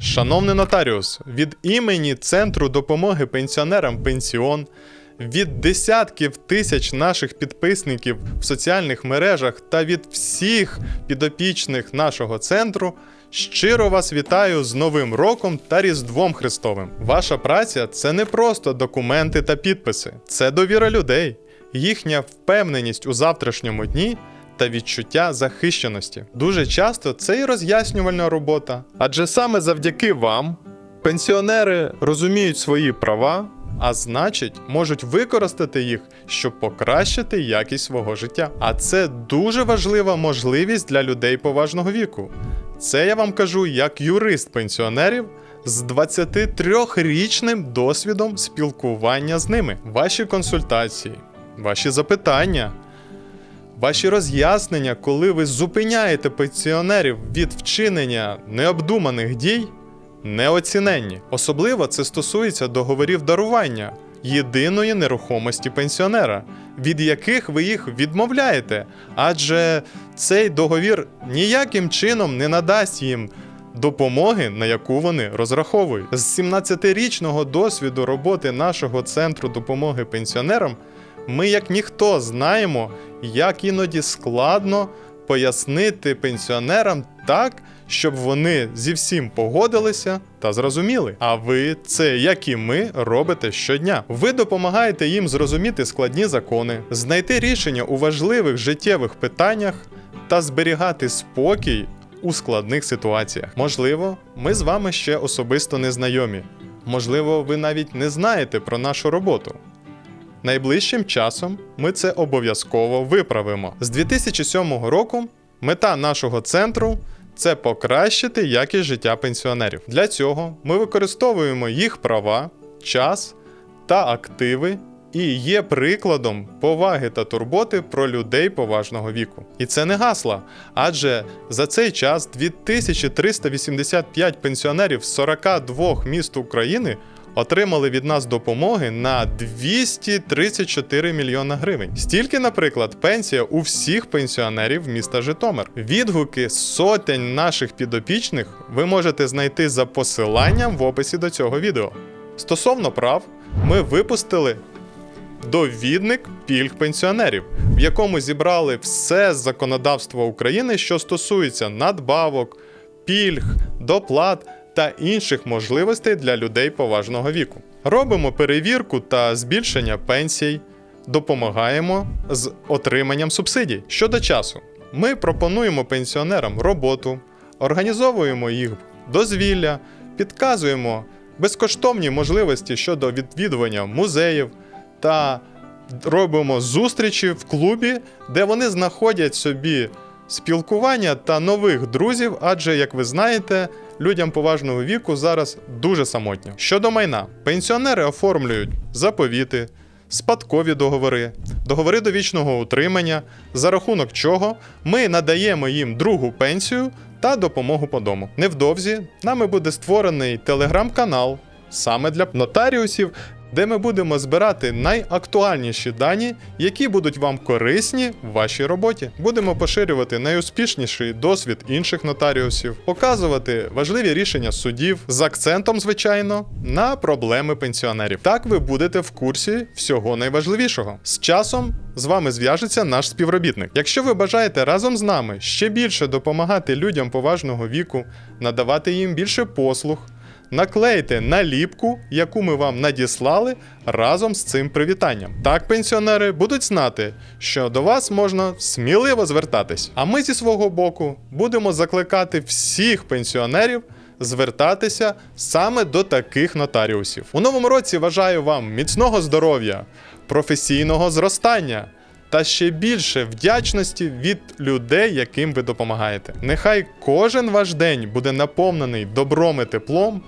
Шановний нотаріус, від імені Центру допомоги пенсіонерам Пенсіон, від десятків тисяч наших підписників в соціальних мережах та від всіх підопічних нашого центру щиро вас вітаю з Новим роком та Різдвом Христовим. Ваша праця це не просто документи та підписи, це довіра людей, їхня впевненість у завтрашньому дні та відчуття захищеності. Дуже часто це і роз'яснювальна робота, адже саме завдяки вам пенсіонери розуміють свої права, а значить, можуть використати їх, щоб покращити якість свого життя. А це дуже важлива можливість для людей поважного віку. Це я вам кажу як юрист пенсіонерів з 23-річним досвідом спілкування з ними. Ваші консультації, ваші запитання, Ваші роз'яснення, коли ви зупиняєте пенсіонерів від вчинення необдуманих дій, неоціненні. Особливо це стосується договорів дарування єдиної нерухомості пенсіонера, від яких ви їх відмовляєте, адже цей договір ніяким чином не надасть їм допомоги, на яку вони розраховують. З 17-річного досвіду роботи нашого центру допомоги пенсіонерам ми, як ніхто, знаємо, як іноді складно пояснити пенсіонерам так, щоб вони зі всім погодилися та зрозуміли. А ви це, як і ми, робите щодня. Ви допомагаєте їм зрозуміти складні закони, знайти рішення у важливих життєвих питаннях та зберігати спокій у складних ситуаціях. Можливо, ми з вами ще особисто не знайомі. Можливо, ви навіть не знаєте про нашу роботу. Найближчим часом ми це обов'язково виправимо. З 2007 року мета нашого центру це покращити якість життя пенсіонерів. Для цього ми використовуємо їх права, час та активи і є прикладом поваги та турботи про людей поважного віку. І це не гасла, адже за цей час 2385 пенсіонерів з 42 міст України отримали від нас допомоги на 234 мільйона гривень. Стільки, наприклад, пенсія у всіх пенсіонерів міста Житомир. Відгуки сотень наших підопічних ви можете знайти за посиланням в описі до цього відео. Стосовно прав, ми випустили довідник пільг пенсіонерів, в якому зібрали все законодавство України, що стосується надбавок, пільг, доплат та інших можливостей для людей поважного віку. Робимо перевірку та збільшення пенсій, допомагаємо з отриманням субсидій. Щодо часу, ми пропонуємо пенсіонерам роботу, організовуємо їх дозвілля, підказуємо безкоштовні можливості щодо відвідування музеїв та робимо зустрічі в клубі, де вони знаходять собі спілкування та нових друзів, адже, як ви знаєте, людям поважного віку зараз дуже самотньо. Щодо майна, пенсіонери оформлюють заповіти, спадкові договори, договори довічного утримання, за рахунок чого ми надаємо їм другу пенсію та допомогу по дому. Невдовзі нами буде створений телеграм-канал саме для нотаріусів, де ми будемо збирати найактуальніші дані, які будуть вам корисні в вашій роботі. Будемо поширювати найуспішніший досвід інших нотаріусів, показувати важливі рішення судів з акцентом, звичайно, на проблеми пенсіонерів. Так ви будете в курсі всього найважливішого. З часом з вами зв'яжеться наш співробітник. Якщо ви бажаєте разом з нами ще більше допомагати людям поважного віку, надавати їм більше послуг. Наклейте наліпку, яку ми вам надіслали разом з цим привітанням. Так пенсіонери будуть знати, що до вас можна сміливо звертатись. А ми зі свого боку будемо закликати всіх пенсіонерів звертатися саме до таких нотаріусів. У новому році бажаю вам міцного здоров'я, професійного зростання. Та ще більше вдячності від людей, яким ви допомагаєте. Нехай кожен ваш день буде наповнений добром і теплом,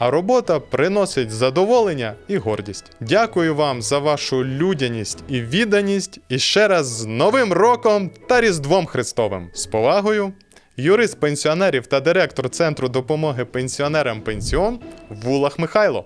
а робота приносить задоволення і гордість. Дякую вам за вашу людяність і відданість. І ще раз з Новим роком та Різдвом Христовим. З повагою, юрист пенсіонерів та директор Центру допомоги пенсіонерам Пенсіон Вулах Михайло.